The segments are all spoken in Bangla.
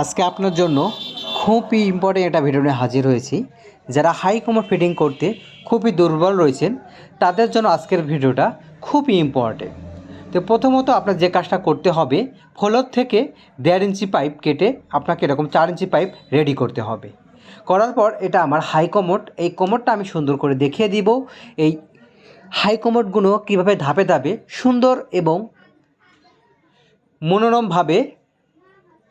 আজকে আপনার জন্য খুবই ইম্পর্টেন্ট একটা ভিডিও নিয়ে হাজির হয়েছি। যারা হাই কোমর ফিটিং করতে খুবই দুর্বল রয়েছেন, তাদের জন্য আজকের ভিডিওটা খুবই ইম্পর্টেন্ট তো প্রথমত আপনার যে কাজটা করতে হবে, ফ্লোর থেকে দেড় ইঞ্চি পাইপ কেটে আপনাকে এরকম চার ইঞ্চি পাইপ রেডি করতে হবে। করার পর এটা আমার হাই কোমোট এই কোমোটটা আমি সুন্দর করে দেখিয়ে দিব। এই হাই কোমোটগুলো কীভাবে ধাপে ধাপে সুন্দর এবং মনোরমভাবে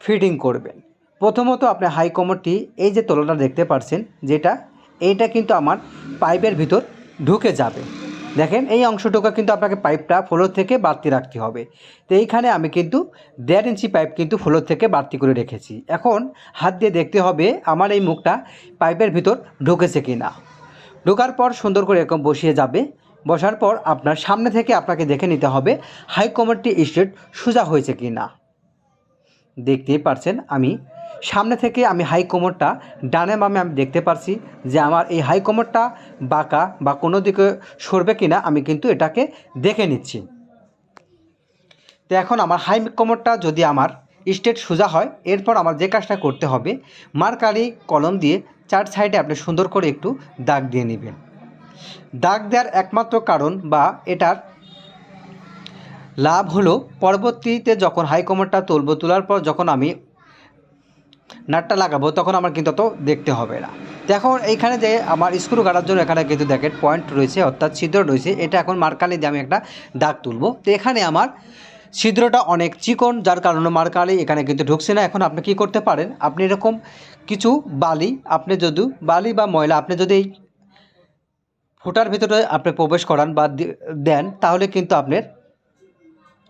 ফিটিং করবেন। প্রথমত আপনি হাই কমরটি এই যে তলাটা দেখতে পাচ্ছেন যেটা, এইটা কিন্তু আমার পাইপের ভিতর ঢুকে যাবে। দেখেন, এই অংশটুকু কিন্তু আপনাকে পাইপটা ফ্লোর থেকে বাড়তি রাখতে হবে। তো এইখানে আমি কিন্তু দেড় ইঞ্চি পাইপ কিন্তু ফ্লোর থেকে বাড়তি করে রেখেছি। এখন হাত দিয়ে দেখতে হবে আমার এই মুখটা পাইপের ভিতর ঢুকেছে কি না ঢোকার পর সুন্দর করে এরকম বসিয়ে যাবে। বসার পর আপনার সামনে থেকে আপনাকে দেখে নিতে হবে হাই কমারটি স্ট্রেট সোজা হয়েছে কি না দেখতেই পারছেন আমি। সামনে থেকে আমি হাই কোমরটা, ডানে বামে আমি দেখতে পারছি যে আমার এই হাই কোমরটা বাঁকা বা কোনো দিকে সরবে কিনা আমি কিন্তু এটাকে দেখে নিচ্ছি। তো এখন আমার হাই কোমরটা যদি আমার স্টেট সোজা হয়, এরপর আমার যে কাজটা করতে হবে, মার্কারি কলম দিয়ে চার সাইডে আপনি সুন্দর করে একটু দাগ দিয়ে নেবেন। দাগ দেওয়ার একমাত্র কারণ বা এটার লাভ হলো পরবর্তীতে যখন হাই কমারটা তুলবো, তোলার পর যখন আমি নাটটা লাগাবো, তখন আমার কিন্তু অত দেখতে হবে না। দেখুন এইখানে যে আমার স্ক্রু কাটার জন্য এখানে কিন্তু দেখেন পয়েন্ট রয়েছে, অর্থাৎ ছিদ্র রয়েছে। এটা এখন মার্কালি দিয়ে আমি একটা দাগ তুলবো। তো এখানে আমার ছিদ্রটা অনেক চিকন, যার কারণে মার্কালি এখানে কিন্তু ঢুকছে না। এখন আপনি কি করতে পারেন? আপনি এরকম কিছু বালি, আপনি যদি বালি বা ময়লা, আপনি যদি এই ফুটার ভিতরে আপনি প্রবেশ করান বা দেন, তাহলে কিন্তু আপনার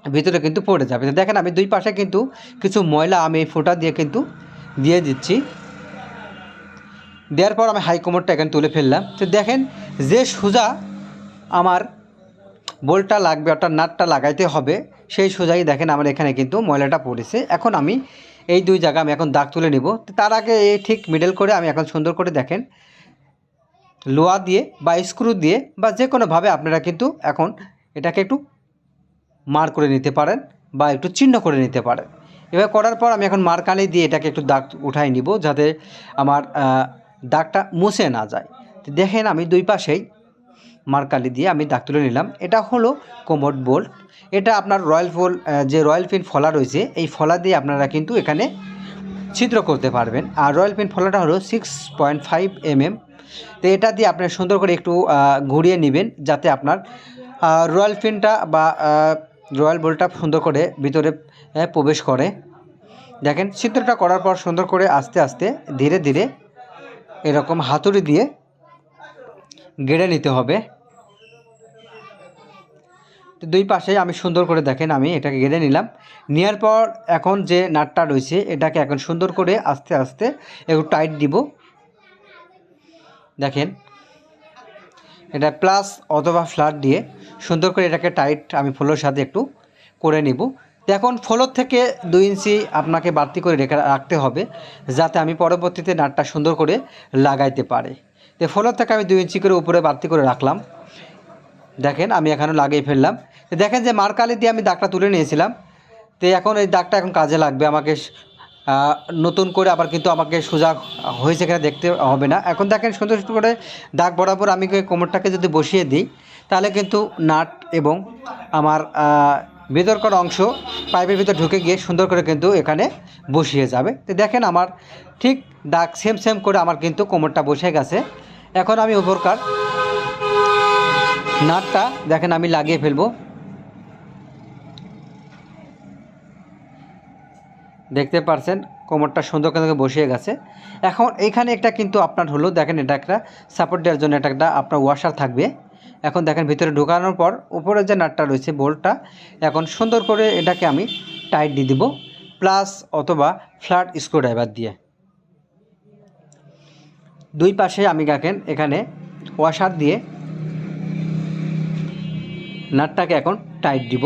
ভিতরে কিন্তু পড়ে যাবে। দেখেন আমি দুই পাশে কিন্তু কিছু ময়লা আমি এই ফোঁটা দিয়ে কিন্তু দিয়ে দিচ্ছি। দেওয়ার পর আমি হাই কোমরটা এখানে তুলে ফেললাম। তো দেখেন যে সোজা আমার বোল্টটা লাগবে অর্থাৎ নাটটা লাগাইতে হবে, সেই সোজাই দেখেন আমার এখানে কিন্তু ময়লাটা পড়েছে। এখন আমি এই দুই জায়গা আমি এখন দাগ তুলে নিব। তার আগে এই ঠিক মিডল করে আমি এখন সুন্দর করে দেখেন লোহা দিয়ে বা স্ক্রু দিয়ে বা যে কোনোভাবে আপনারা কিন্তু এখন এটাকে একটু মার করে নিতে পারেন বা একটু চিহ্ন করে নিতে পারেন। এবার করার পর আমি এখন মারকালি দিয়ে এটাকে একটু দাগ উঠাই নিব যাতে আমার দাগটা মুছে না যায়। তো দেখেন আমি দুই পাশেই মারকালি দিয়ে আমি দাগ তুলে নিলাম। এটা হলো কোমোড বোল্ট। এটা আপনার রয়্যাল ফোল যে রয়্যাল পিন ফলা রয়েছে, এই ফলা দিয়ে আপনারা কিন্তু এখানে ছিদ্র করতে পারবেন। আর রয়্যাল পিন ফলাটা হলো সিক্স পয়েন্ট ফাইভ এমএম তো এটা দিয়ে আপনার সুন্দর করে একটু ঘুরিয়ে নেবেন যাতে আপনার রয়্যাল পিনটা বা রয়্যাল বোল্টটা সুন্দর করে ভিতরে প্রবেশ করে। দেখেন চিত্রটা করার পর সুন্দর করে আস্তে আস্তে ধীরে ধীরে এরকম হাতুড়ি দিয়ে গেড়ে নিতে হবে। দুই পাশে আমি সুন্দর করে দেখেন, আমি এটাকে গেড়ে নিলাম। নেওয়ার পর এখন যে নাটটা রয়েছে, এটাকে এখন সুন্দর করে আস্তে আস্তে একটু টাইট দিব। দেখেন এটা প্লাস অথবা ফ্ল্যাট দিয়ে সুন্দর করে এটাকে টাইট আমি ফ্লোর সাথে একটু করে নিব। এখন ফ্লোর থেকে দুই ইঞ্চি আপনাকে বাড়তি করে রেখে রাখতে হবে, যাতে আমি পরবর্তীতে নাটটা সুন্দর করে লাগাইতে পারে। তো ফ্লোর থেকে আমি দুই ইঞ্চি করে উপরে বাড়তি করে রাখলাম। দেখেন আমি এখানে লাগিয়ে ফেললাম। দেখেন যে মার্কালি দিয়ে আমি দাগটা তুলে নিয়েছিলাম। তো এখন এই দাগটা এখন কাজে লাগবে, আমাকে নতুন করে আবার কিন্তু আমাকে সোজা হয়েছে কিনা দেখতে হবে না। এখন দেখেন সুন্দর সুন্দর করে দাগ বরাবর আমি কোমরটাকে যদি বসিয়ে দিই তাহলে কিন্তু নাট এবং আমার আহ, ভেতরকার অংশ পাইপের ভিতর ঢুকে গিয়ে সুন্দর করে কিন্তু এখানে বসিয়ে যাবে। তো দেখেন আমার ঠিক দাগ সেম সেম করে আমার কিন্তু কোমরটা বসে গেছে। এখন আমি উপরকার নাটটা দেখেন আমি লাগিয়ে ফেলব। দেখতে পারছেন, কোমরটা সুন্দর করে বসিয়ে গেছে। এখন এইখানে একটা কিন্তু আপনার হলো, দেখেন এটা একটা সাপোর্ট দেওয়ার জন্য এটা একটা আপনার ওয়াশার থাকবে। এখন দেখেন ভিতরে ঢোকানোর পর উপরে যে নাটটা রয়েছে বোল্টটা এখন সুন্দর করে এটাকে আমি টাইট দিয়ে দিব প্লাস অথবা ফ্ল্যাট স্ক্রুড্রাইভার দিয়ে। দুই পাশে আমি দেখেন এখানে ওয়াশার দিয়ে নাটটাকে এখন টাইট দিব।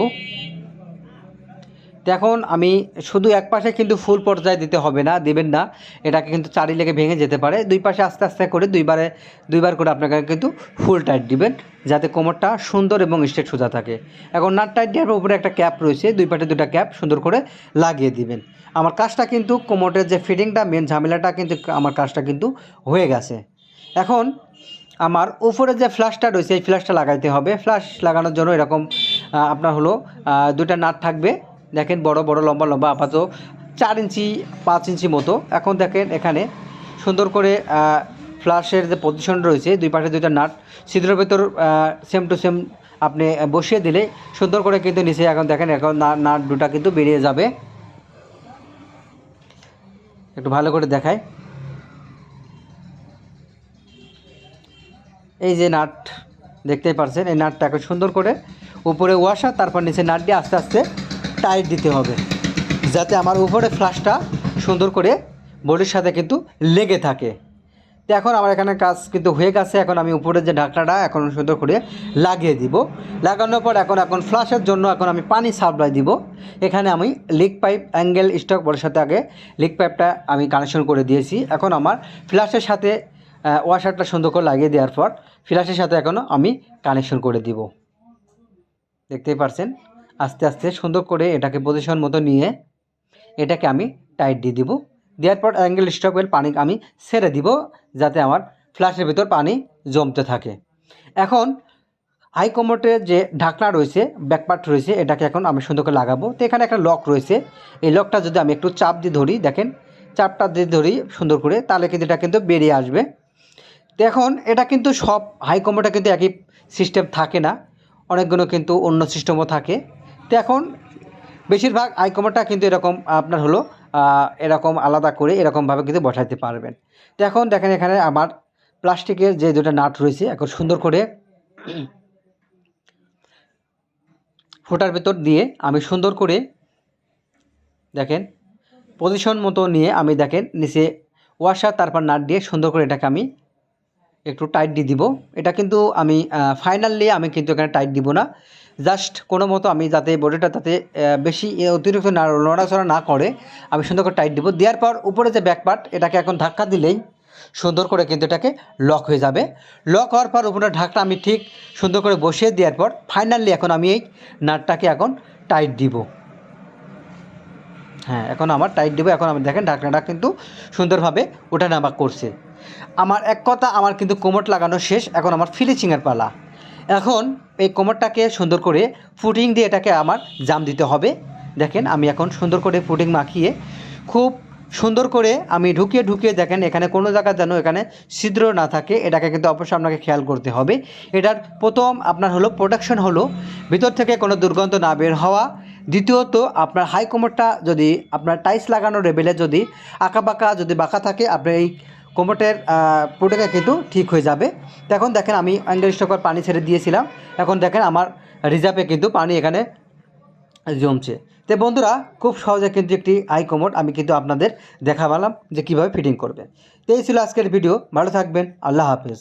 এখন আমি শুধু এক পাশে কিন্তু ফুল পর্যায়ে দিতে হবে না, দিবেন না। এটাকে কিন্তু চারি লেগে ভেঙে যেতে পারে। দুই পাশে আস্তে আস্তে করে দুইবারে, দুইবার করে আপনাকে কিন্তু ফুল টাইট দিবেন, যাতে কোমরটা সুন্দর এবং স্ট্রেট সোজা থাকে। এখন নাট টাইট দেওয়ার উপরে একটা ক্যাপ রয়েছে, দুই পাশে দুটা ক্যাপ সুন্দর করে লাগিয়ে দিবেন। আমার কাজটা কিন্তু কোমরের যে ফিটিংটা, মেন ঝামেলাটা কিন্তু আমার কাজটা কিন্তু হয়ে গেছে। এখন আমার উপরে যে ফ্ল্যাশটা রয়েছে, এই ফ্ল্যাশটা লাগাইতে হবে। ফ্ল্যাশ লাগানোর জন্য এরকম আপনার হলো দুটা নাট থাকবে। দেখেন বড় বড়, লম্বা লম্বা, আপাতত চার ইঞ্চি, পাঁচ ইঞ্চি মতো। এখন দেখেন এখানে সুন্দর করে ফ্লাশের যে পজিশন রয়েছে, দুই পাশে দুইটা নাট, ছিদ্রের ভেতর সেম টু সেম আপনি বসিয়ে দিলে সুন্দর করে কিন্তু নিচে এখন দেখেন, এখন নাট দুটা কিন্তু বেরিয়ে যাবে। একটু ভালো করে দেখায় এই যে নাট দেখতেই পারছেন, এই নাটটা এখন সুন্দর করে উপরে ওয়াশা, তারপর নিচে নাট দিয়ে আস্তে আস্তে টাইট দিতে হবে, যাতে আমার উপরে ফ্লাশটা সুন্দর করে বডির সাথে কিন্তু লেগে থাকে। তো এখন আমার এখানে কাজ কিন্তু হয়ে গেছে, এখন আমি উপরে যে ঢাকনাটা এখন সুন্দর করে লাগিয়ে দিব। লাগানোর পর এখন এখন ফ্লাশের জন্য এখন আমি পানি সাপ্লাই দিব। এখানে আমি লিক পাইপ, অ্যাঙ্গেল স্টক বডির সাথে আগে লিক পাইপটা আমি কানেকশন করে দিয়েছি। এখন আমার ফ্ল্যাশের সাথে ওয়াশারটা সুন্দর করে লাগিয়ে দেওয়ার পর ফ্ল্যাশের সাথে এখনও আমি কানেকশন করে দিব। দেখতেই পারছেন? আস্তে আস্তে সুন্দর করে এটাকে পজিশন মতো নিয়ে এটাকে আমি টাইট দিয়ে দিব। দেওয়ার পর অ্যাঙ্গেল স্টকওয়েল পানি আমি ছেড়ে দিব যাতে আমার ফ্ল্যাশের ভিতর পানি জমতে থাকে। এখন হাই কমোটের যে ঢাকনা রয়েছে ব্যাকপার্ট রয়েছে, এটাকে এখন আমি সুন্দর করে লাগাবো। তো এখানে একটা লক রয়েছে। এই লকটা যদি আমি একটু চাপ দিয়ে ধরি, দেখেন, চাপটা দিয়ে ধরি সুন্দর করে, তাহলে কিন্তু এটা কিন্তু বেরিয়ে আসবে। তো এখন এটা কিন্তু সব হাই কমোটা কিন্তু একই সিস্টেম থাকে না। অনেকগুলো কিন্তু অন্য সিস্টেমও থাকে। তো এখন বেশিরভাগ হাই কমোটা কিন্তু এরকম আপনার হলো এরকম আলাদা করে এরকমভাবে কিন্তু বসাইতে পারবেন। তো এখন দেখেন এখানে আমার প্লাস্টিকের যে দুটো নাট রয়েছে, এখন সুন্দর করে ফোটার ভেতর দিয়ে আমি সুন্দর করে দেখেন পজিশন মতো নিয়ে আমি দেখেন নিচে ওয়াশার তারপর নাট দিয়ে সুন্দর করে এটাকে আমি একটু টাইট দিয়ে দিব। এটা কিন্তু আমি ফাইনালি আমি কিন্তু এখানে টাইট দিব না। জাস্ট কোনো মতো আমি যাতে বডিটা তাতে বেশি অতিরিক্ত নড়াচড়া না করে, আমি সুন্দর করে টাইট দিব। দেওয়ার পর উপরে যে ব্যাক পার্ট এটাকে এখন ধাক্কা দিলেই সুন্দর করে কিন্তু এটাকে লক হয়ে যাবে। লক হওয়ার পর উপরে ঢাকটা আমি ঠিক সুন্দর করে বসিয়ে দেওয়ার পর ফাইনালি এখন আমি এই নাটটাকে এখন টাইট দিব। হ্যাঁ এখন আমার টাইট দেবো। এখন আমি দেখেন ঢাকনাটা কিন্তু সুন্দরভাবে ওঠানামা করছে। আমার এক কথা, আমার কিন্তু কোমর লাগানো শেষ। এখন আমার ফিনিশিংয়ের পালা। এখন এই কোমরটাকে সুন্দর করে ফুটিং দিয়ে এটাকে আমার জাম দিতে হবে। দেখেন, আমি এখন সুন্দর করে ফুটিং মাখিয়ে খুব সুন্দর করে আমি ঢুকিয়ে ঢুকিয়ে দেখেন, এখানে কোনো জায়গা যেন এখানে ছিদ্র না থাকে। এটাকে কিন্তু অবশ্যই আপনাকে খেয়াল করতে হবে। এটার প্রথম আপনার হলো প্রোটেকশন হলো ভিতর থেকে কোনো দুর্গন্ধ না বের হওয়া। দ্বিতীয়ত, আপনার হাই কোমরটা যদি আপনার টাইস লাগানো লেভেলে যদি আঁকা বাঁকা যদি বাঁকা থাকে, আপনি এই কোমরটের প্রোটেক্টে কিন্তু ঠিক হয়ে যাবে। তো এখন দেখেন আমি অ্যাঙ্গেল স্টকার পানি ছেড়ে দিয়েছিলাম। এখন দেখেন আমার রিজার্ভে কিন্তু পানি এখানে জমছে। তো বন্ধুরা, খুব সহজে কিন্তু একটি আই কোমোট আমি কিন্তু আপনাদের দেখাবালাম যে কীভাবে ফিটিং করবে। তো এই ছিল আজকের ভিডিও। ভালো থাকবেন। আল্লাহ হাফেজ।